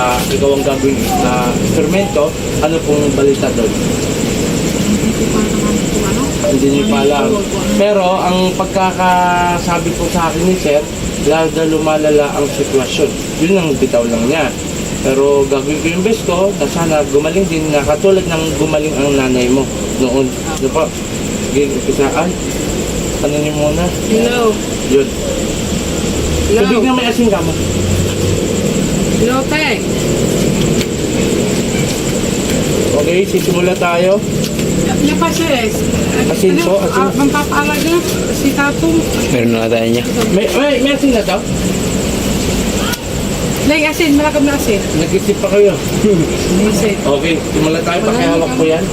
ah, ikaw ang gagawin na instrumento, ano pong balita doon? Hindi niyo pa alam. Pero ang pagkakasabi po sa akin ni Sir, lalo na lumalala ang sitwasyon. Yun ang bitaw lang niya. Pero gagawin ko yung best ko na sana gumaling din na katulad ng gumaling ang nanay mo noon. Ano po? Sige, umpisaan. Ano niyo muna? Hello. Yun. Tubig na may asin ka mo. Hello, te. Okay, sisimula tayo. Yung pa siya eh. Asin po, asin. Ah, Mampapaalaga. Si Tatong. Meron na tayo niya. May, may, may asin na to? Like asin, malakam na asin. Nag-isip pa kayo. Asin. Okay, simula tayo. Pakihawak po yan.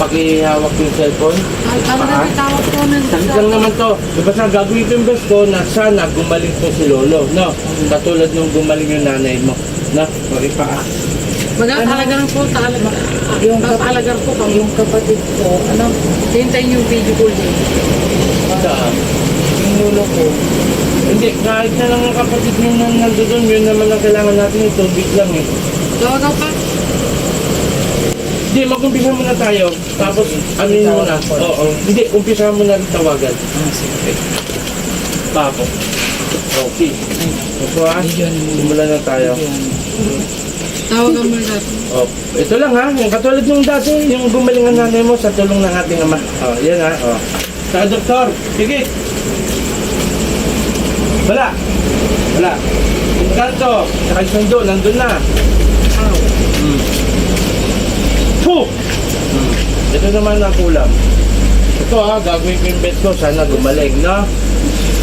Pakihawak yung cellphone. Ano na tawag ko ng Sakit lang naman to. Diba sa gagawin ko yung best ko na sana gumaling to si Lolo. No? Katulad nung gumaling yung nanay mo. Na? Maripa. Mag-aalaga ng po, talaga. Yung kapalagar ko kung yung kapatid ko, ano, hintayin yung video call din. Saan? Lolo ko. Hindi, kahit na lang ang kapatid nyo na nandoon, yun naman ang kailangan natin. Ito, big lang eh. Tawagan pa. Hindi, mag-umpisa muna tayo. Tapos, ano yun muna? Oo. Hindi, umpisa muna rin tawagan. Tapos. Okay. Ito ha. Simulan na tayo. Tawagan mo natin. Oh, ito lang ha. Yung katulad nung dati, yung gumaling ang nanay mo sa tulong ng ating ama. Oh, yan ha. Oh. Sa doktor, sige. Wala. Wala. Yung kanto, saka yung sundo, nandun na. Hmm. Puh! Hmm. Ito naman ang kulam. Ito ha, gagawin ko yung bet ko. Sana gumaling, no?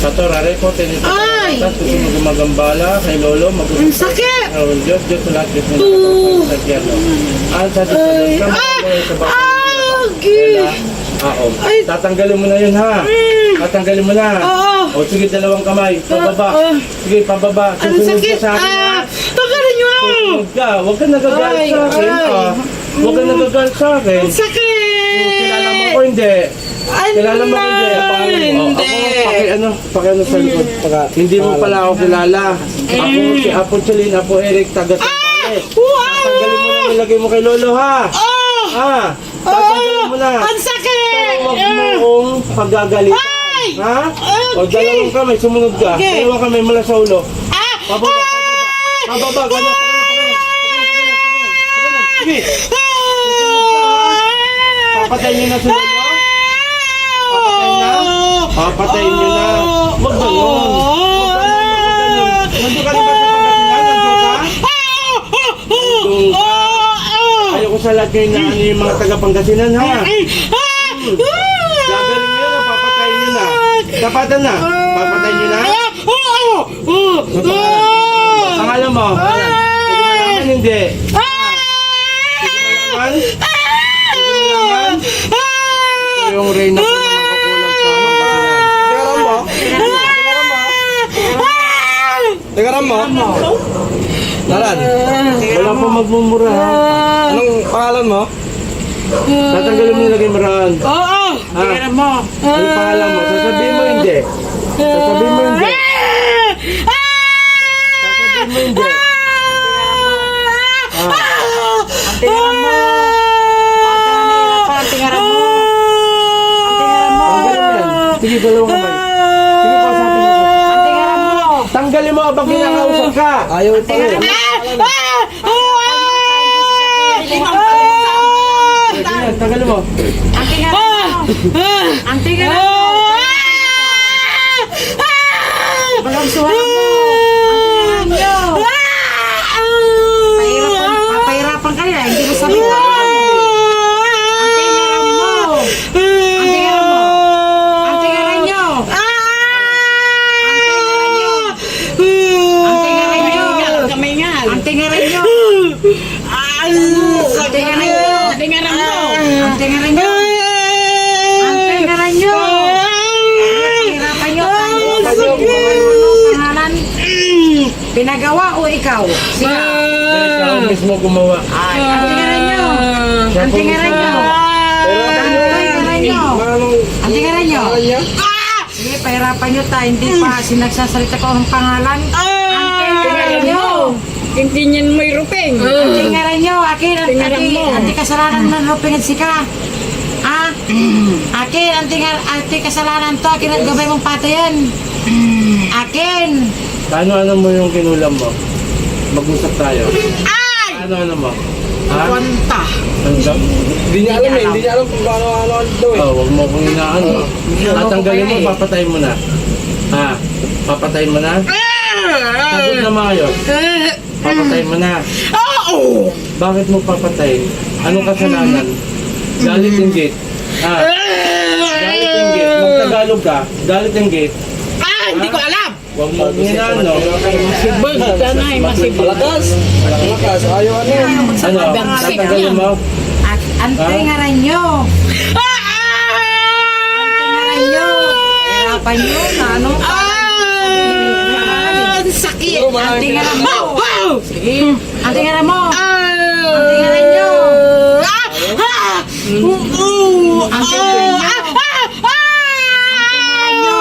Sa to, rare ko, tinito. Ay! Tapos gusto mo gumagambala kay Lolo, mag Ang sakit! Oh, Diyos, Diyos lahat, Diyos na nakakasal sa tiyan, no? Ang sa Diyos, sa Diyos, baka. Wala. Ah, oh. Tatanggalin mo na yun, ha? Tatanggalin mo na. Oo. O, sige, dalawang kamay. Pababa. Ah. Sige, pababa. Ang Susunod sakit! ka sa akin? Ah! Tagalan nyo! Susunod ka. Huwag ka nagagalit Ay, sa akin, ay. ha? Huwag ka nagagalit sa akin. Ang sakit! Kilala mo ko, hindi. Kilala mo ko, hindi. Ay, Oh, Hindi. Ako, paki, ano, paki ano sa likod. Hindi mo pala ako kilala. Ako si Apo Chalin, Apo Eric, taga Sambales. Wow! Tanggalin mo na nilagay mo kay Lolo, ha? Oh! Ha? Tatanggalin mo na. Ang sakit! Huwag mo akong pagagalitan. Ha? O dalawang kamay, sumunod ka. Okay. Dalawang kamay mula sa ulo. Ah! Pababa, pababa. Pababa, ganyan. Sige, papatayin niyo na si Lolo. Papatayin niyo na. Huwag ganun. Huwag ganun. Nandun ka na ba sa Pangasinan? Nandun ka? Nandun ka. Ayoko sa lahat ngayon na ano yung mga taga-Pangasinan, ha? Gagaling niyo na, papatayin niyo na. Tapatan na. Papatayin niyo na. Ang alam mo, alam. Hindi mo naman, hindi. Hindi mo naman. Hindi mo naman. Yung reyna ko na makukulang sa Pangasinan. Tekaram mo? Naran, Wala po magmumura, anong pangalan mo? Tatanggalin mo nilagay maraan. Oo! Ha? mo. Ano pangalan mo? Sasabihin mo hindi. Sasabihin mo hindi. Sasabihin mo hindi. Ang tingaran mo. Ang tingaran mo. Ang tingaran mo. Tanggalin mo yan. Sige, dalawang kamay. Sige, mo. Ang tingaran mo. Tanggalin mo abang kinakausap ka. Ayaw Tanggalin mo. Ang tingaran mo. Ang mo. Walang suha mo. Ang tingaran mo. Pahirapan, papahirapan ka nila. Hindi mo sabihin. Ang tingaran mo. Ang tingaran mo. Ang tingaran nyo. Ang tingaran nyo. Ang tingaran nyo. Kamay nga. Ang tingaran nyo. Ang tingaran nyo. Tingaran mo. Ang tingaran nyo. Ang tingaran nyo. Pahirapan nyo. Pangalan. Pinagawa o ikaw? Dahil siya ang mismo gumawa. Ay, ang tingaran nyo. Siya Ang tingaran nyo. Ang tingaran nyo. Ang tingaran nyo. Sige, pahirapan nyo tayo. Hindi pa sinagsasalita ko ang pangalan. Ang tingaran nyo. Kintinyan mo yung rupeng. Anting ngaran nyo, akin, Tingaran anting kasalanan na rupingin sika. Ah, akin, anting, anting kasalanan to, akin at gabay mong patayan. Akin. Ano-ano mo yung kinulam mo? Mag-usap tayo. Ano-ano mo? Ha? Kwanta. Ano daw? Hindi niya alam eh. Hindi niya alam kung paano ano ano daw eh. Oh, wag mo kong inaano. Tatanggalin mo, eh. papatayin mo na. Ha? Papatayin mo na? Sagot na maayos. Papatayin mo na. Oo! Bakit mo papatayin? Anong kasalanan? Galit yung gate. Ha? Galit yung gate. Magtagalog ka. Galit yung gate. Ah, hindi ko alam. Wag mo kong inaano. Masibol, sana ay masibol. Malakas. Malakas. Ano. Ano? Tatanggalin mo? At- Anting ngaran nyo. Anting ngaran nyo. Hirapan nyo ano. Ah, ang sakit. Ka ngaran na. mo. Sige. Ah! Anting ngaran nyo. Ah! Ah! Oo! Anting Ah! ngaran nyo.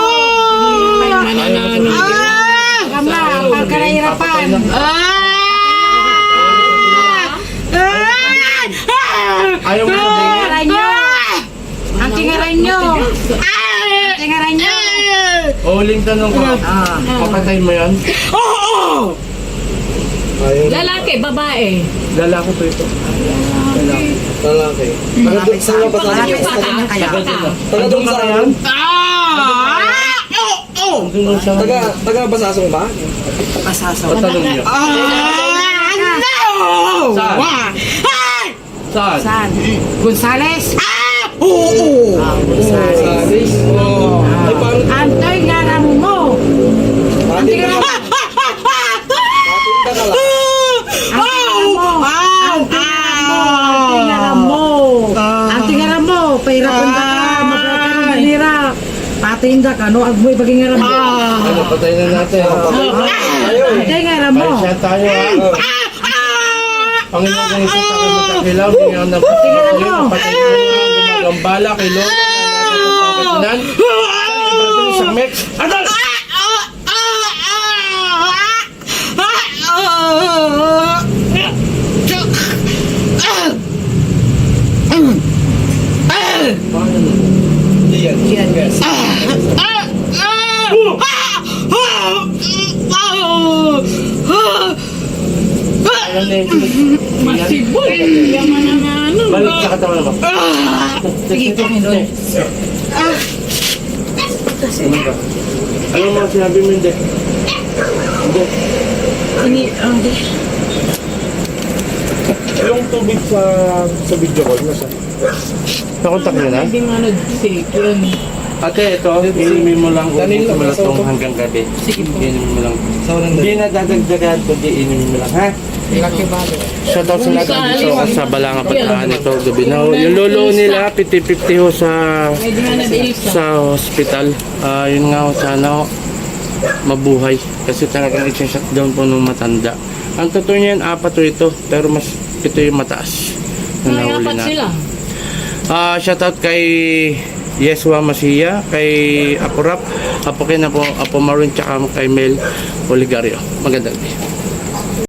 Ay, mananalo. Ah! Kama, pag ka nahirapan. Ayaw mo sabihin? Ngaran nyo. Anting ngaran nyo. Anting ngaran nyo. O, huling tanong ko. Ah. Papatayin mo yan? Oo! Ayaw. Lalaki, babae. Lalaki to ito. Lalaki. Lalaki. Taga doon sa mga Malapit sa kanya kaya. Taga doon sa yan? Ah! Lang siya. Taga, taga basasong ba? Masasaw. Tatanong niyo. Ah! No! Saan? Saan? Saan? Gonzales? Ah! Oo! Ah, Gonzales. Oo. Ay, paano? Antoy ngaran mo. Pati ka lang. Ah! Pati ka lang. Anting ngaran mo. Anting ngaran mo. Pahirapan ka ka. Mabalik ka ng manira. Patinda ka, no? Agmoy baging ngaran mo. Ano, patayin na natin. Eh. Anting ngaran mo. Ay, siya tayo ha. Oh. Panginoon isa sa kami sa kilaw, bigyan ng pagkakas kayo, napatay ko na gumagambala kay Lord, na Pangasinan, sa Mex, Adal! Hindi yan. Yes. Masibol. Yaman na nga ano. Balik sa katawan mo. Sige, Panginoon. Ano ba? Ano mo sinabi mo hindi? Hindi. Ini, ang di. Yung tubig sa sa video call, nasa? Nakontak nyo na? Hindi nga nag-take yun. Ate, ito, inumin mo lang itong sa- hanggang gabi. Sige po. Inumin mo lang. Hindi na dadagdagan, kundi inumin mo lang, ha? Shout out sa lahat dito saan- sa Balanga Pagkaan ito gabi na. Yung lolo nila, 50-50 ho sa sa hospital. Ah, yun nga ho, sana ho, mabuhay. Kasi talagang i-shutdown po nung matanda. Ang totoo niyan, apat ho ito. Pero mas ito yung mataas. na nahuli apat na. sila. Ah, shoutout kay Yeswa Masiya, kay Apo Rap, Apo Ken, Apo, Apo Maroon, tsaka kay Mel Oligario. Magandang gabi.